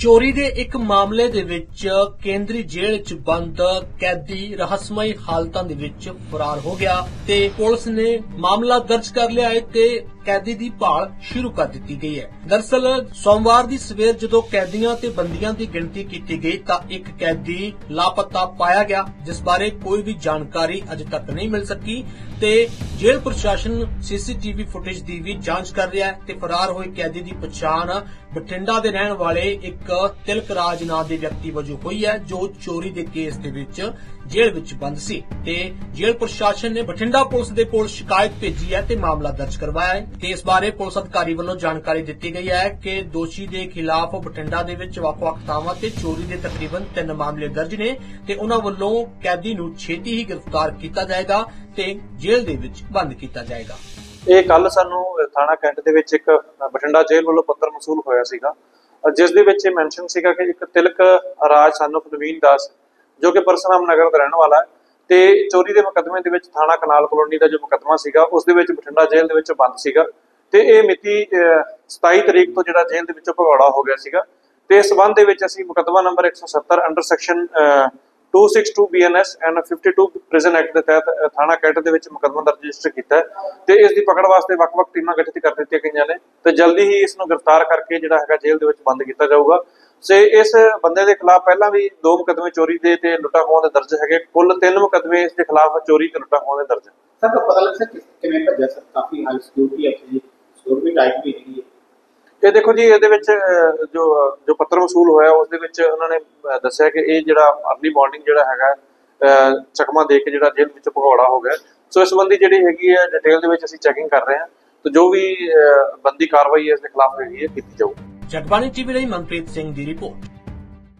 ਚੋਰੀ ਦੇ ਇੱਕ ਮਾਮਲੇ ਦੇ ਵਿੱਚ ਕੇਂਦਰੀ ਜੇਲ੍ਹ 'ਚ ਬੰਦ ਕੈਦੀ ਰਹੱਸਮਈ ਹਾਲਤਾਂ ਦੇ ਵਿੱਚ ਫਰਾਰ ਹੋ ਗਿਆ ਤੇ ਪੁਲਿਸ ਨੇ ਮਾਮਲਾ ਦਰਜ ਕਰ ਲਿਆ ਹੈ ਤੇ ਕੈਦੀ ਦੀ ਭਾਲ ਸ਼ੁਰੂ ਕਰ ਦਿੱਤੀ ਗਈ ਹੈ। ਦਰਸਲ, ਸੋਮਵਾਰ ਦੀ ਸਵੇਰ ਜਦੋਂ ਕੈਦੀਆਂ ਤੇ ਬੰਦੀਆਂ ਦੀ ਗਿਣਤੀ ਕੀਤੀ ਗਈ ਤਾਂ ਇੱਕ ਕੈਦੀ ਲਾਪਤਾ ਪਾਇਆ ਗਿਆ, ਜਿਸ ਬਾਰੇ ਕੋਈ ਵੀ ਜਾਣਕਾਰੀ ਅਜੇ ਤੱਕ ਨਹੀਂ ਮਿਲ ਸਕੀ ਤੇ ਜੇਲ੍ਹ ਪ੍ਰਸ਼ਾਸਨ ਸੀਸੀਟੀਵੀ ਫੁਟੇਜ ਦੀ ਵੀ ਜਾਂਚ ਕਰ ਰਿਹਾ ਹੈ ਤੇ ਫਰਾਰ ਹੋਏ ਕੈਦੀ ਦੀ ਪਛਾਣ ਬਠਿੰਡਾ ਦੇ ਰਹਿਣ ਵਾਲੇ ਇੱਕ ਤਿਲਕ ਰਾਜ ਨਾਂ ਦੇ ਵਿਅਕਤੀ ਵਜੋਂ ਹੋਈ ਹੈ, ਜੋ ਚੋਰੀ ਦੇ ਕੇਸ ਦੇ ਵਿੱਚ ਜੇਲ੍ਹ ਵਿੱਚ ਬੰਦ ਸੀ ਤੇ ਜੇਲ੍ਹ ਪ੍ਰਸ਼ਾਸਨ ਨੇ ਬਠਿੰਡਾ ਪੁਲਿਸ ਦੇ ਕੋਲ ਸ਼ਿਕਾਇਤ ਭੇਜੀ ਹੈ ਤੇ ਮਾਮਲਾ ਦਰਜ ਕਰਵਾਇਆ ਹੈ। ਤੇ ਇਸ ਬਾਰੇ ਪੁਲਿਸ ਅਧਿਕਾਰੀ ਵੱਲੋਂ ਜਾਣਕਾਰੀ ਦਿੱਤੀ ਗਈ ਹੈ ਕਿ ਦੋਸ਼ੀ ਦੇ ਖਿਲਾਫ ਬਠਿੰਡਾ ਦੇ ਵਿੱਚ ਵੱਖ-ਵੱਖ ਥਾਵਾਂ ਤੇ ਚੋਰੀ ਦੇ ਤਕਰੀਬਨ 3 ਮਾਮਲੇ ਦਰਜ ਨੇ ਤੇ ਉਹਨਾਂ ਵੱਲੋਂ ਕੈਦੀ ਨੂੰ ਛੇਤੀ ਹੀ ਗ੍ਰਿਫਤਾਰ ਕੀਤਾ ਜਾਏਗਾ ਤੇ ਜੇਲ੍ਹ ਦੇ ਵਿੱਚ ਬੰਦ ਕੀਤਾ ਜਾਏਗਾ। ਇਹ ਕੱਲ ਸਾਨੂੰ ਥਾਣਾ ਕੈਂਟ ਦੇ ਵਿੱਚ ਇੱਕ ਬਠਿੰਡਾ ਜੇਲ੍ਹ ਵੱਲੋਂ ਪੱਤਰ ਮਸੂਲ ਹੋਇਆ ਸੀਗਾ। ਜਿਸ ਦੇ ਵਿੱਚ ਇਹ ਮੈਂਸ਼ਨ ਸੀਗਾ ਕਿ ਇੱਕ ਤਿਲਕ ਰਾਜ ਸਾਨੂੰ ਨਵੀਨ ਦਾਸ, ਜੋ ਕਿ ਪਰਸਰਾਮ ਨਗਰ ਦਾ ਰਹਿਣ ਵਾਲਾ ਹੈ ਤੇ ਚੋਰੀ ਦੇ ਮੁਕੱਦਮੇ ਦੇ ਵਿੱਚ ਥਾਣਾ ਕਨਾਲ ਕਲੋਨੀ ਦਾ ਜੋ ਮੁਕੱਦਮਾ ਸੀਗਾ ਉਸ ਦੇ ਵਿੱਚ ਬਠਿੰਡਾ ਜੇਲ੍ਹ ਦੇ ਵਿੱਚ ਬੰਦ ਸੀਗਾ। ਤੇ ਇਹ ਮਿਤੀ ਅਹ, 27 ਤਰੀਕ ਤੋਂ ਜਿਹੜਾ ਜੇਲ੍ਹ ਦੇ ਵਿੱਚੋਂ ਭਗੌੜਾ ਹੋ ਗਿਆ ਸੀਗਾ। ਤੇ ਇਸ ਸਬੰਧ ਦੇ ਵਿੱਚ ਅਸੀਂ ਮੁਕੱਦਮਾ number 170 under section 262 BNS and 52 prison act ਦੇ ਤਹਿਤ ਥਾਣਾ ਕੈਂਟ ਦੇ ਵਿੱਚ ਮੁਕੱਦਮਾ ਦਰਜ ਰਜਿਸਟਰ ਕੀਤਾ ਹੈ। ਤੇ ਇਸ ਦੀ ਪਕੜ ਵਾਸਤੇ ਵੱਖ-ਵੱਖ ਟੀਮਾਂ ਗਠਿਤ ਕਰ ਦਿੱਤੀਆਂ ਗਈਆਂ ਨੇ। ਤੇ ਜਲਦੀ ਹੀ ਇਸ ਨੂੰ ਗ੍ਰਿਫਤਾਰ ਕਰਕੇ ਜਿਹੜਾ ਹੈਗਾ ਜੇਲ੍ਹ ਦੇ ਵਿੱਚ ਬੰਦ ਕੀਤਾ ਜਾਊਗਾ। ਸੇ ਇਸ ਬੰਦੇ ਦੇ ਖਿਲਾਫ ਪਹਿਲਾਂ ਵੀ ਦੋ ਮੁਕੱਦਮੇ ਚੋਰੀ ਦੇ ਤੇ ਲੁੱਟਾਂ ਖੋਹਾਂ ਦੇ ਦਰਜ ਹੈਗੇ। ਕੁੱਲ ਤਿੰਨ ਮੁਕੱਦਮੇ ਇਸ ਦੇ ਖਿਲਾਫ ਚੋਰੀ ਤੇ ਲੁੱਟਾਂ ਖੋਹਾਂ ਦੇ ਦਰਜ ਸਰ ਤਾਂ ਪਤਾ ਲੱਗ ਸਕਦਾ ਕਿ ਕਿਵੇਂ ਭੱਜਿਆ ਸਰ? ਕਾਫੀ ਹਾਈ ਸਿਕਿਉਰਿਟੀ ਹੈ ਜੀ। ਸਿਕਿਉਰਿਟੀ ਟਾਈਪ ਵੀ ਹੈਗੀ ਹੈ। ਇਹ ਦੇਖੋ ਜੀ ਇਹਦੇ ਵਿੱਚ ਜੋ ਜੋ ਪੱਤਰ ਵਸੂਲ ਹੋਇਆ ਉਸ ਦੇ ਵਿੱਚ ਉਹਨਾਂ ਨੇ ਦੱਸਿਆ ਕਿ ਇਹ ਜਿਹੜਾ ਅਰਲੀ ਮਾਰਨਿੰਗ ਜਿਹੜਾ ਹੈਗਾ ਚਕਮਾ ਦੇ ਕੇ ਜਿਹੜਾ ਜੇਲ੍ਹ ਵਿੱਚ ਭਗੌੜਾ ਹੋ ਗਿਆ। ਸੋ ਇਸ ਸੰਬੰਧੀ ਜਿਹੜੀ ਹੈਗੀ ਹੈ ਡਿਟੇਲ ਦੇ ਵਿੱਚ ਅਸੀਂ ਚੈਕਿੰਗ ਕਰ ਰਹੇ ਹਾਂ। ਤੇ ਜੋ ਵੀ ਬੰਦੀ ਕਾਰਵਾਈ ਹੈ ਇਸ ਦੇ ਖਿਲਾਫ ਹੈਗੀ ਹੈ ਕੀਤੀ ਜਾਊਗੀ। ਜਗਬਾਣੀ ਟੀਵੀ ਲਈ ਮਨਪ੍ਰੀਤ ਸਿੰਘ ਦੀ ਰਿਪੋਰਟ।